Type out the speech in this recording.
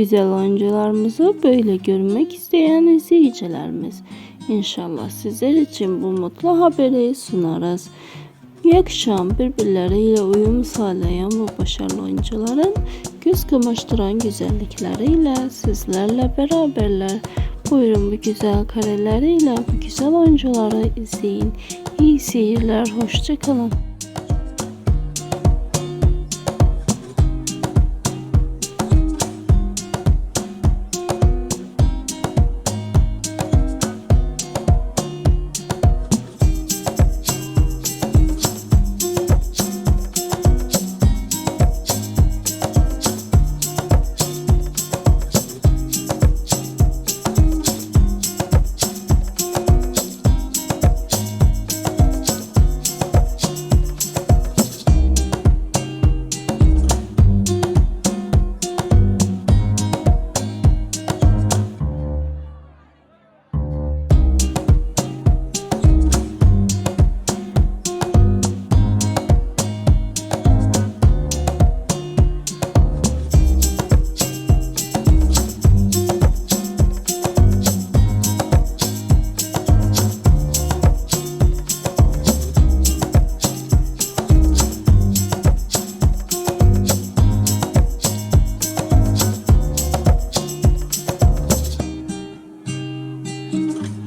güzel oyuncularımızı böyle görmek isteyen izleyicilerimiz. İnşallah sizler için bu mutlu haberi sunarız. Yakışan birbirleriyle uyum sağlayan bu başarılı oyuncuların göz kamaştıran güzellikleriyle sizlerle beraberler. Buyurun bu güzel kareleriyle bu güzel oyuncuları izleyin. İyi seyirler, hoşçakalın. Bye.